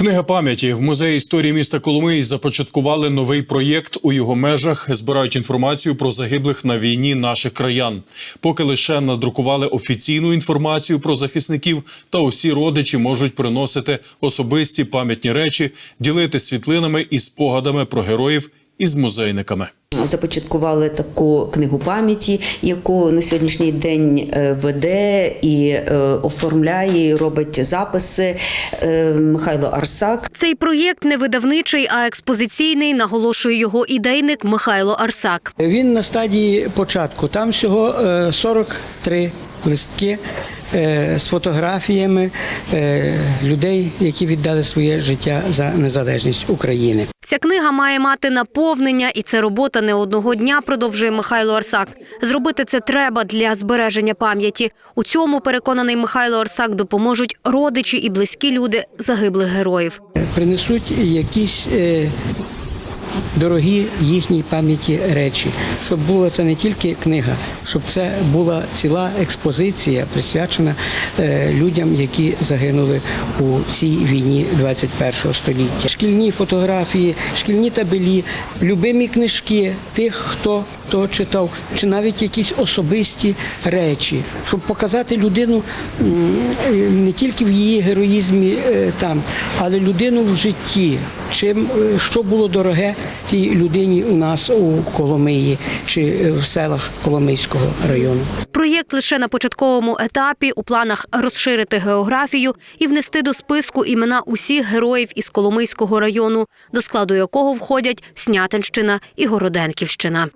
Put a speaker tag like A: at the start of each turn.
A: Книга пам'яті в музеї історії міста Коломиї започаткували новий проєкт. У його межах збирають інформацію про загиблих на війні наших краян. Поки лише надрукували офіційну інформацію про захисників, та усі родичі можуть приносити особисті пам'ятні речі, ділити світлинами і спогадами про героїв із музейниками.
B: Започаткували таку книгу пам'яті, яку на сьогоднішній день е, веде і е, оформляє, і робить записи е, Михайло Арсак.
C: Цей проєкт не видавничий, а експозиційний, наголошує його ідейник Михайло Арсак.
D: Він на стадії початку. Там всього е, 43 листки з фотографіями людей, які віддали своє життя за незалежність України.
C: Ця книга має мати наповнення, і це робота не одного дня, продовжує Михайло Арсак. Зробити це треба для збереження пам'яті. У цьому переконаний Михайло Арсак допоможуть родичі і близькі люди загиблих героїв.
D: Принесуть якісь е, дорогі їхній пам'яті речі, щоб була це не тільки книга, щоб це була ціла експозиція, присвячена е, людям, які загинули у цій війні 21 століття. Шкільні фотографії, шкільні табелі, любимі книжки тих, хто то читав, чи навіть якісь особисті речі, щоб показати людину не тільки в її героїзмі е, там, але людину в житті. Чим е, що було дороге тій людині у нас у Коломиї чи е, в селах Коломийського району.
C: Проєкт лише на початковому етапі у планах розширити географію і внести до списку імена усіх героїв із Коломийського району, до складу якого входять Снятинщина і Городенківщина.